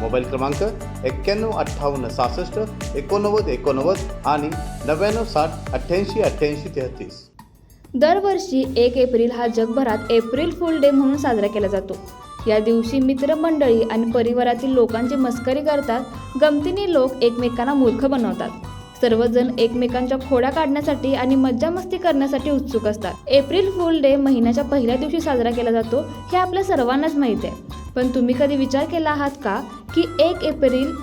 Mobile क्रमांक एक्क्याण्णव अठ्ठावन्न सहासष्ट एकोणनव्वद एकोणनव्वद आणि नव्याण्णव साठ अठ्ठ्याऐंशी अठ्ठ्याऐंशी तेहतीस. दरवर्षी एक एप्रिल हा जगभरात एप्रिल फुल डे म्हणून साजरा केला जातो. या दिवशी मित्रमंडळी आणि परिवारातील लोकांची मस्करी करतात गमतीने लोक एकमेकांना मूर्ख बनवतात. सर्वजण एकमेकांच्या खोड्या काढण्यासाठी आणि मज्जामस्ती करण्यासाठी उत्सुक असतात. एप्रिल फुल डे महिन्याच्या पहिल्या दिवशी साजरा केला जातो हे आपल्या सर्वांनाच माहीत आहे. पण तुम्ही कधी विचार केला आहात का? की एक एप्रिल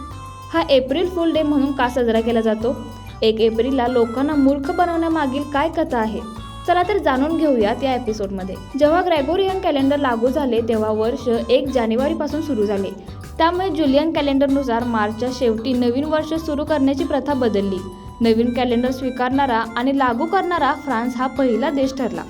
हा एप्रिल फुल डे म्हणून का साजरा केला जातो? एक एप्रिलला लोकांना मूर्ख बनवण्यामागील काय कथा आहे? चला तर जाणून घेऊयात या एपिसोडमध्ये. जेव्हा ग्रेगोरियन कॅलेंडर लागू झाले तेव्हा वर्ष एक जानेवारीपासून सुरू झाले. त्यामुळे जुलियन कॅलेंडरनुसार मार्चच्या शेवटी नवीन वर्ष सुरू करण्याची प्रथा बदलली. नवीन कॅलेंडर स्वीकारणारा आणि लागू करणारा फ्रान्स हा पहिला देश ठरला.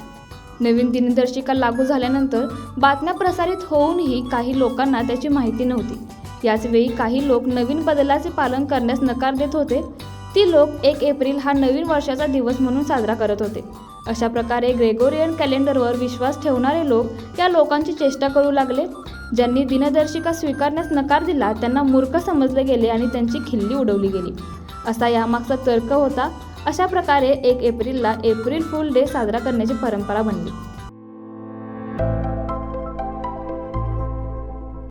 नवीन दिनदर्शिका लागू झाल्यानंतर बातम्या प्रसारित होऊनही काही लोकांना त्याची माहिती नव्हती. याच वेळी काही लोक नवीन बदलाचे पालन करण्यास नकार देत होते. ती लोक एक एप्रिल हा नवीन वर्षाचा दिवस म्हणून साजरा करत होते. अशा प्रकारे ग्रेगोरियन कॅलेंडरवर विश्वास ठेवणारे लोक या लोकांची चेष्टा करू लागले. ज्यांनी दिनदर्शिका स्वीकारण्यास नकार दिला त्यांना मूर्ख समजले गेले आणि त्यांची खिल्ली उडवली गेली. असा यामागचा तर्क होता. अशा प्रकारे एक एप्रिलला एप्रिल फुल डे साजरा करण्याची परंपरा बनली.